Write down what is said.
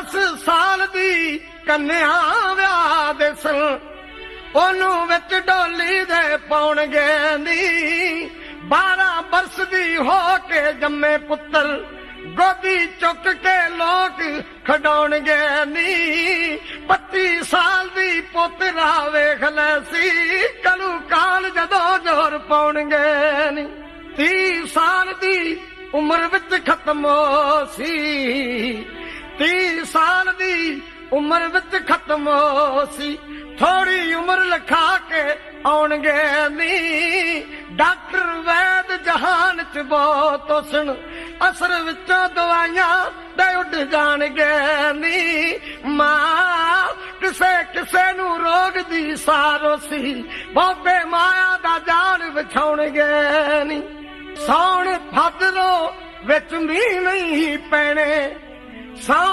10 ਸਾਲ ਦੀ ਕੰਨਿਆ ਵਿਆਹ ਦੇ ਉਹਨੂੰ ਵਿੱਚ ਡੋਲੀ ਦੇ ਪਾਉਣਗੇ ਨੀ। 12 ਬਰਸ ਦੀ ਹੋ ਕੇ ਜੰਮੇ ਪੁੱਤਰ, ਗੋਦੀ ਚੁੱਕ ਕੇ ਲੋਕ ਖਡਾਉਣਗੇ ਨੀ। 25 ਸਾਲ ਦੀ ਪੁੱਤਰਾ ਵੇਖ ਲੈ ਸੀ, ਕਲੂ ਕਾਲ ਜਦੋਂ ਜ਼ੋਰ ਪਾਉਣਗੇ ਨੀ। 30 ਸਾਲ ਦੀ ਉਮਰ ਵਿੱਚ ਖਤਮ ਹੋ ਸੀ। 30 ਸਾਲ ਦੀ ਉਮਰ ਵਿੱਚ ਖਤਮ ਸੀ ਥੋੜੀ ਉਮਰ ਲਖਾ ਕੇ ਆਉਣਗੇ ਨੀ। ਡਾਕਟਰ ਵੈਦ ਜਹਾਨ ਚ ਬਹੁਤ ਹੁਸਨ। ਅਸਰ ਵਿੱਚੋਂ ਦਵਾਈਆਂ ਦੇ ਉੱਡ ਜਾਣਗੇ ਨੀ। ਮਾਂ, ਕਿਸੇ ਕਿਸੇ ਨੂੰ ਰੋਗ ਦੀ ਸਾਰੋ ਸੀ ਬਾਬੇ ਮਾਇਆ ਦਾ ਜਾਲ ਵਿਛਾਉਣਗੇ ਨੀ। ਸੌਣ ਫੱਦਰੋ ਵਿੱਚ ਮੀਂਹ ਨਹੀਂ ਪੈਣੇ। ਸੌਣ